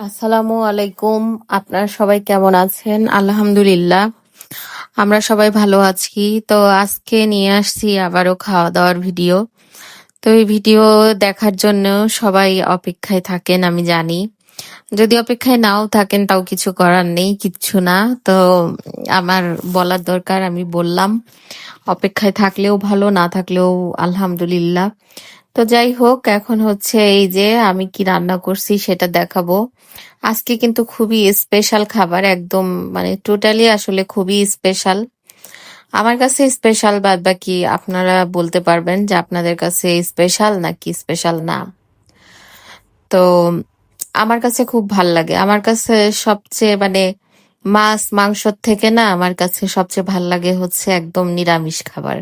আসসালামু আলাইকুম। আপনারা সবাই কেমন আছেন? আলহামদুলিল্লাহ। আমরা সবাই ভালো আছি। তো আজকে নিয়ে আসছি আবারও খাওয়া দাওয়ার ভিডিও। তো এই ভিডিও দেখার জন্য সবাই অপেক্ষায় থাকেন, আমি জানি। যদি অপেক্ষায় নাও থাকেন, তাও কিছু করার নেই, কিচ্ছু না। তো আমার বলার দরকার, আমি বললাম, অপেক্ষায় থাকলেও ভালো, না থাকলেও আলহামদুলিল্লাহ। তো যাই হোক, এখন হচ্ছে এই যে আমি কি রান্না করছি সেটা দেখাবো। আজকে কিন্তু খুবই স্পেশাল খাবার, একদম মানে টোটালি আসলে খুবই স্পেশাল আমার কাছে স্পেশাল বাদ বাকি আপনারা বলতে পারবেন যে আপনাদের কাছে স্পেশাল নাকি স্পেশাল না। তো আমার কাছে খুব ভালো লাগে। আমার কাছে সবচেয়ে মানে মাছ, মাংসর থেকে না আমার কাছে সবচেয়ে ভালো লাগে হচ্ছে একদম নিরামিষ খাবার।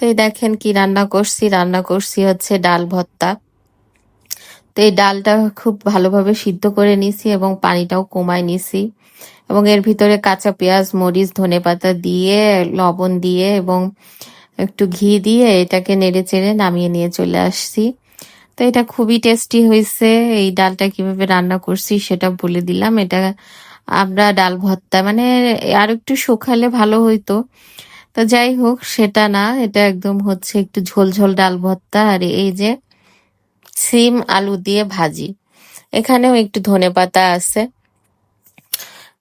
তো এই দেখেন কি রান্না করছি। রান্না করছি হচ্ছে ডাল ভর্তা। তো এই ডালটা খুব ভালোভাবে সিদ্ধ করে নিছি এবং পানিটাও কমায় নিছি। এবং এর ভিতরে কাঁচা পেঁয়াজ, মরিচ ধনেপাতা দিয়ে, লবণ দিয়ে এবং একটু ঘি দিয়ে এটাকে নেড়ে চেড়ে নামিয়ে নিয়ে চলে আসছি। তো এটা খুবই টেস্টি হয়েছে। এই ডালটা কীভাবে রান্না করছি সেটা বলে দিলাম। এটা আমরা ডাল ভর্তা মানে আর একটু শুকালে ভালো হইতো। তো যাই হোক, সেটা না, এটা একদম হচ্ছে একটু ঝোল ঝোল ডাল ভর্তা আর এই যে সিম আলু দিয়ে ভাজি। এখানেও একটু ধনেপাতা আছে।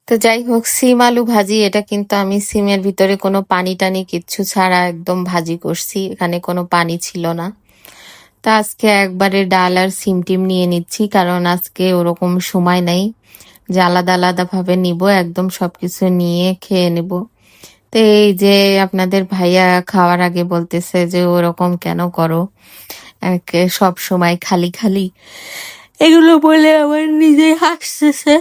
তো যাই হোক, সিম আলু ভাজি, এটা কিন্তু আমি সিমের ভিতরে কোনো পানি টানি কিচ্ছু ছাড়া একদম ভাজি করছি। এখানে কোনো পানি ছিল না। তা আজকে একবারে ডাল আর সিম টিম নিয়ে নিচ্ছি, কারণ আজকে ওরকম সময় নেই। যে আলাদা আলাদাভাবে নিব, একদম সবকিছু নিয়ে খেয়ে নেব। তো এই যে আপনাদের ভাইয়া খাওয়ার আগে বলতেছে যে ওরকম কেন করো? সব সময় খালি খালি। এগুলো বলে আমার নিজেই হাসতেছে।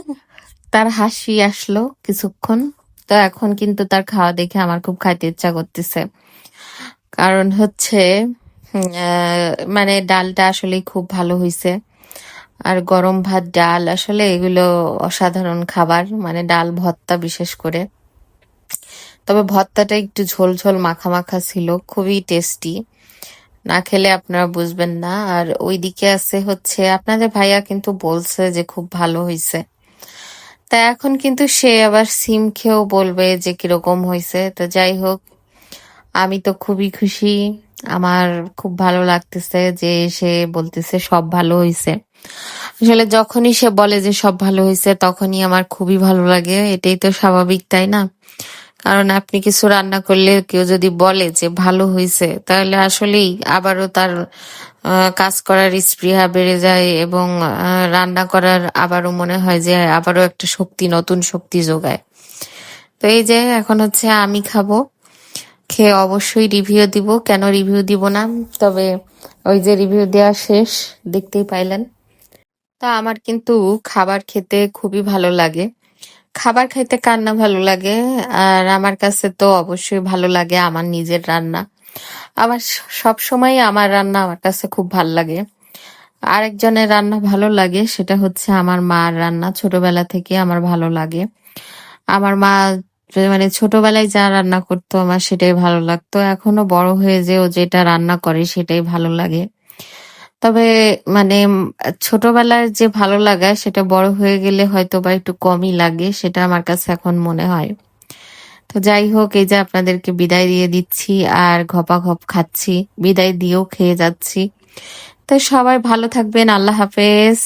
তার হাসি আসলো কিছুক্ষণ। তো এখন কিন্তু তার খাওয়া দেখে আমার খুব খাইতে ইচ্ছা করতেছে। কারণ হচ্ছে মানে ডালটা আসলে খুব ভালো হয়েছে আর গরম ভাত, ডাল আসলে এগুলো অসাধারণ খাবার। মানে ডাল, ভর্তা বিশেষ করে। তবে ভর্তাটা একটু ঝোল ঝোল মাখা মাখা ছিল, খুবই টেস্টি না খেলে আপনারা বুঝবেন না। আর ওইদিকে আছে হচ্ছে, আপনাদের ভাইয়া কিন্তু বলছে যে খুব ভালো হয়েছে তা এখন কিন্তু সে আবার সিম খেয়েও বলবে যে কীরকম হয়েছে তো যাই হোক, আমি তো খুবই খুশি। আমার খুব ভালো লাগতেছে যে সে বলতেছে সব ভালো হয়েছে আসলে যখনই সে বলে যে সব ভালো হয়েছে তখনই আমার খুবই ভালো লাগে। এটাই তো স্বাভাবিক, তাই না? কারণ আপনি কিছু রান্না করলে কেউ যদি বলে যে ভালো হয়েছে তাহলে আসলেই আবারও তার কাজ করার স্পৃহা বেড়ে যায় এবং রান্না করার আবারও মনে হয় যে আবারও একটা শক্তি, নতুন শক্তি যোগায়। তো এই যে এখন হচ্ছে আমি খাব, খেয়ে অবশ্যই রিভিউ দিব। কেন রিভিউ দিব না? তবে ওই যে রিভিউ দেওয়া শেষ, দেখতেই পাইলেন। তা আমার কিন্তু খাবার খেতে খুবই ভালো লাগে। খাবার খাইতে কার না ভালো লাগে? আর আমার কাছে তো অবশ্যই ভালো লাগে আমার নিজের রান্না। আমার সব সময় আমার রান্না আমার কাছে খুব ভালো লাগে। আরেকজনের রান্না ভালো লাগে সেটা হচ্ছে আমার মার রান্না ছোটবেলা থেকে আমার ভালো লাগে। আমার মা মানে ছোটবেলায় যা রান্না করতো আমার সেটাই ভালো লাগতো। এখনও বড় হয়ে যে ও যেটা রান্না করে সেটাই ভালো লাগে। তবে মানে ছোটবেলায় যে ভালো লাগা, সেটা বড় হয়ে গেলে হয়তো বা একটু কমই লাগে, সেটা আমার কাছে এখন মনে হয়। তো যাই হোক, এই যে আপনাদেরকে বিদায় দিয়ে দিচ্ছি, আর ঘপা ঘপ খাচ্ছি, বিদায় দিয়েও খেয়ে যাচ্ছি। তো সবাই ভালো থাকবেন, আল্লাহ হাফেজ।